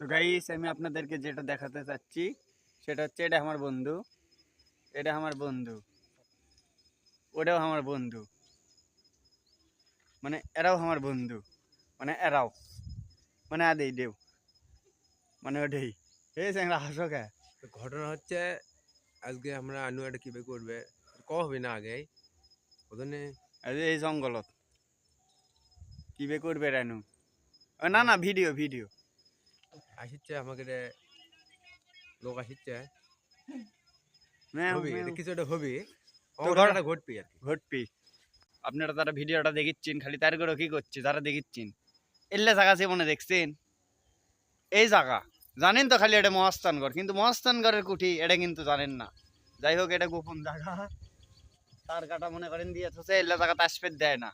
তো গাইস আমি আপনাদেরকে যেটা দেখাতে চাচ্ছি সেটা হচ্ছে এটা আমার বন্ধু। এটা আমার বন্ধু। ওটাও আমার বন্ধু। মানে এরাও আমার বন্ধু। মানে এরাও। মানে আদেই দেও। মানে ওটাই। এই স্যাংরা হাসো কে? ঘটনা হচ্ছে আজকে আমরা আনু আনুয়াটা কীভাবে করবে ক হবে না আগেই ওখানে এই এই জঙ্গলত। কিবে করবে রানু না না ভিডিও ভিডিও। আসিচ্ছে আমাকে লোক আসিচ্ছে। কিছু একটা হবে। ঘটনাটা আর কি। ঘটপি আপনারা তারা ভিডিওটা দেখিচ্ছেন খালি তার করে কি করছে তারা দেখিচ্ছেন। এল্লে জায়গা আছে মনে দেখছেন? এই জায়গা। জানেন তো খালি এটা মহাস্থানগড় কিন্তু মহাস্থানগড়ের কুঠি এটা কিন্তু জানেন না। যাই হোক এটা গোপন জায়গা। তার কাটা মনে করেন দিয়ে এল্লা জায়গা তাসপেট দেয় না।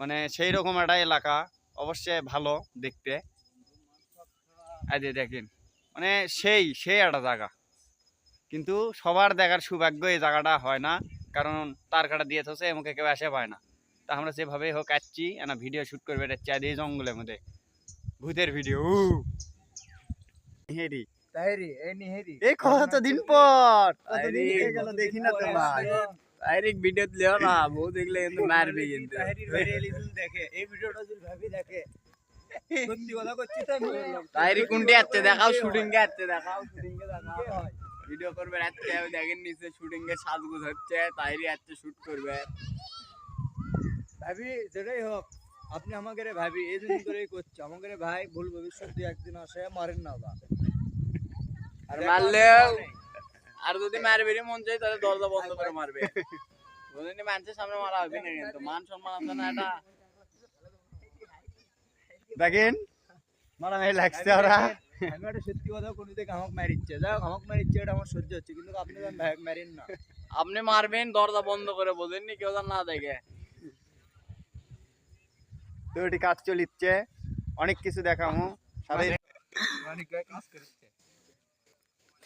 মানে সেই রকম একটা এলাকা অবশ্যই ভালো দেখতে। এই যে দেখেন মানে সেই সেই একটা জায়গা। কিন্তু সবার দেখার সৌভাগ্য এই জায়গাটা হয় না কারণ তার কাটা দিয়ে থসে এমকে কেউ আসে পায় না। তা আমরা যেভাবে হোক আসছি না ভিডিও শুট করবে এটা চাই দিয়ে জঙ্গলের মধ্যে। ভূতের ভিডিও হেরি এই কতদিন পর। কতদিন গেল দেখি না তো ভাই। ডাইরেক্ট ভিডিও লিও না বউ দেখলে কিন্তু মারবে কিন্তু। তাহিরি ভাইরে এলিজুল দেখে এই ভিডিওটা যদি ভাবি দেখে সত্যি কথা করছি তাই তাইরি কোনটি আছে দেখাও শুটিং এ আছে দেখাও। শুটিং এ দেখাও। ভিডিও করবে রাতে দেখেন নিচে শুটিং এর সাজগুজ হচ্ছে তাইরি আছে শুট করবে। ভাবি যেটাই হোক আপনি আমাকে রে ভাবি এই দিন করেই করছে। আমাকে রে ভাই ভুল ভবিষ্যৎ দিয়ে একদিন আসে মারেন না বা আর মারলেও আর যদি মারবে রে মন চাই তাহলে দরজা বন্ধ করে মারবে। বুঝলি মানুষের সামনে মারা হবে না কিন্তু। মান সম্মান না এটা দেখেন। মারা মারামারি লাগছে ওরা। আমি একটা সত্যি কথা কোনো দিকে আমাকে মারিচ্ছে। যাই হোক আমাকে মারিচ্ছে এটা আমার সহ্য হচ্ছে কিন্তু আপনি তো ভাই- মারেন না। আপনি মারবেন দরজা বন্ধ করে বোঝেননি কেউ যেন না দেখে। তো এটি কাজ চলিচ্ছে। অনেক কিছু দেখামো। সাথে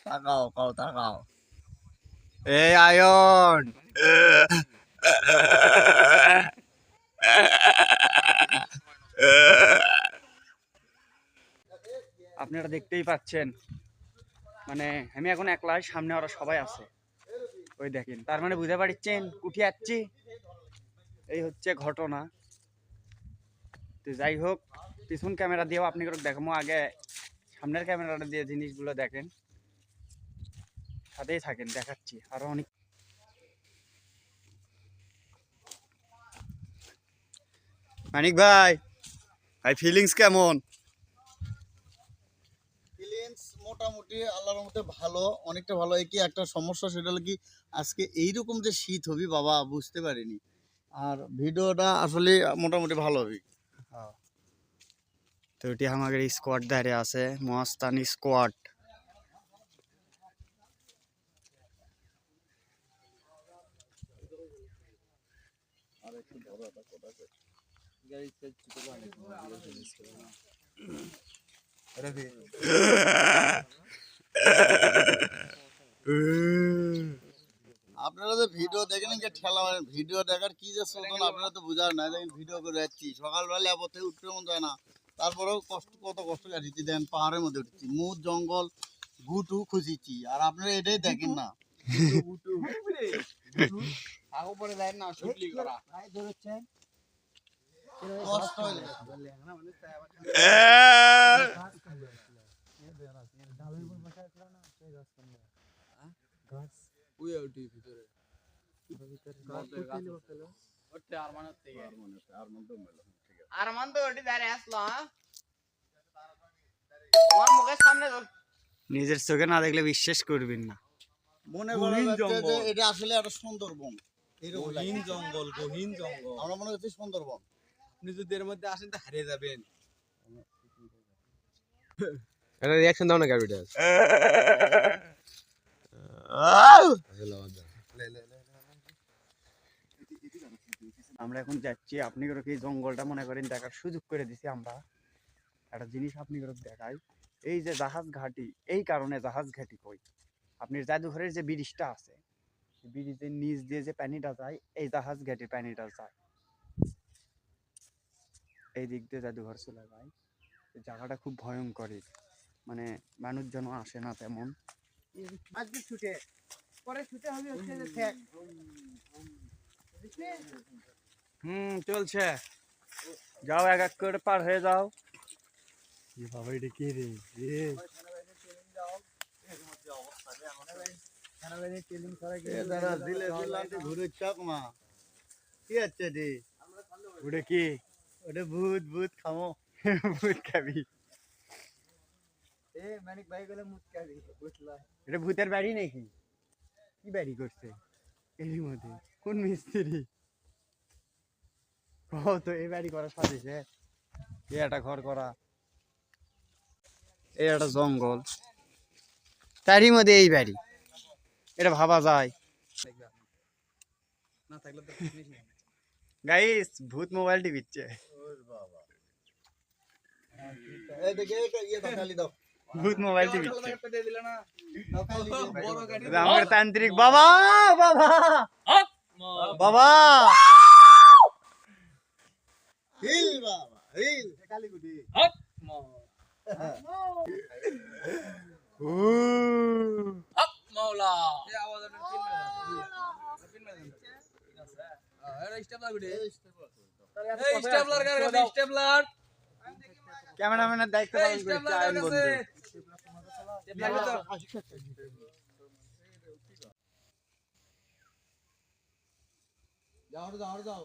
তাকাও কাও তাকাও। এই আয়ন। আপনারা দেখতেই পাচ্ছেন। মানে আমি এখন একলাই, সামনে ওরা সবাই আছে। ওই দেখেন, তার মানে বুঝতে পারছেন উঠে যাচ্ছি। এই হচ্ছে ঘটনা। তো যাই হোক, পিছন ক্যামেরা দিয়েও আপনি করে দেখাবো। আগে সামনের ক্যামেরাটা দিয়ে জিনিসগুলো দেখেন। সাথেই থাকেন, দেখাচ্ছি। আরও অনেক মানিক ভাই! ভাই ফিলিংস কেমন? ফিলিংস মোটামুটি আল্লাহর মধ্যে ভালো অনেকটা ভালো। কি একটা সমস্যা সেটা হলো কি আজকে এইরকম যে শীত হবি বাবা বুঝতে পারিনি। আর ভিডিওটা আসলে মোটামুটি ভালো হবে। তো এটি আমাদের স্কোয়াড দাঁড়িয়ে আছে মহাস্তান স্কোয়াড আপনারা যে ভিডিও দেখেন কি ঠেলা মারেন? ভিডিও দেখার কি যে চলতো না আপনারা তো বুঝার না দেখেন ভিডিও করে যাচ্ছি। সকালবেলা আবার থেকে উঠতে মন যায় না। তারপরেও কষ্ট কত কষ্ট কাটিয়েছি। দেন পাহাড়ের মধ্যে উঠেছি। মুখ জঙ্গল গুটু খুঁজিছি। আর আপনারা এটাই দেখেন না। গুটু আগো পরে যায় না শুটলি করা। নিজের চোখে না দেখলে বিশ্বাস করবেন না। মনে এটা আসলে একটা সুন্দরবন। গহীন জঙ্গল গহীন জঙ্গল। আমরা মনে করছি সুন্দরবন। আপনি যদি এর মধ্যে আসেন তো হারিয়ে যাবেন। এটা রিয়াকশন দাও না গাড়িটা আমরা এখন যাচ্ছি আপনি করে এই জঙ্গলটা মনে করেন দেখার সুযোগ করে দিছি আমরা। একটা জিনিস আপনি করে দেখাই এই যে জাহাজ ঘাটি এই কারণে জাহাজ ঘাটি কই। আপনি জাদুঘরের যে ব্রিজটা আছে ব্রিজের নিচ দিয়ে যে পানিটা যায় এই জাহাজ ঘাটির পানিটা যায়। এই দিক দিয়ে জাদুঘর চলে যায় এই জায়গাটা খুব ভয়ঙ্করই মানে মানুষজন আসে না তেমন। আজকে ছুটে পরে ছুটে হবে হচ্ছে যে হুম চলছে। যাও এক এক করে পার হয়ে যাও। বাবা এটা কে রে? ঘুরে চক মা। কি হচ্ছে রে? ওটা কি? ওটা ভূত ভূত খামো। ভূত খাবি। এ মানিক ভাই গেলে মুচকাবি বুঝলা এটা ভূতের বাড়ি নাকি? কি বাড়ি করছে? এরই মধ্যে। কোন মিস্ত্রি? ও তো এই বাড়ি করা সাজিছে এ। একটা ঘর করা। এই একটা জঙ্গল। তারই মধ্যে এই বাড়ি। এটা ভাবা যায়। না থাকলে তো গাইস ভূত মোবাইল টিপিচ্ছে এই দেখে এটা ইয়ে দাও খালি দাও ভূত মোবাইল টিপিচ্ছে দাও খালি এটা আমার তান্ত্রিক বাবা বাবা বাবা হিল বাবা হিল কালি গুটি মাওলা ক্যামেরাম্যানের দায়িত্ব পালন করছে আয়ন বন্ধু। যাও যাও যাও।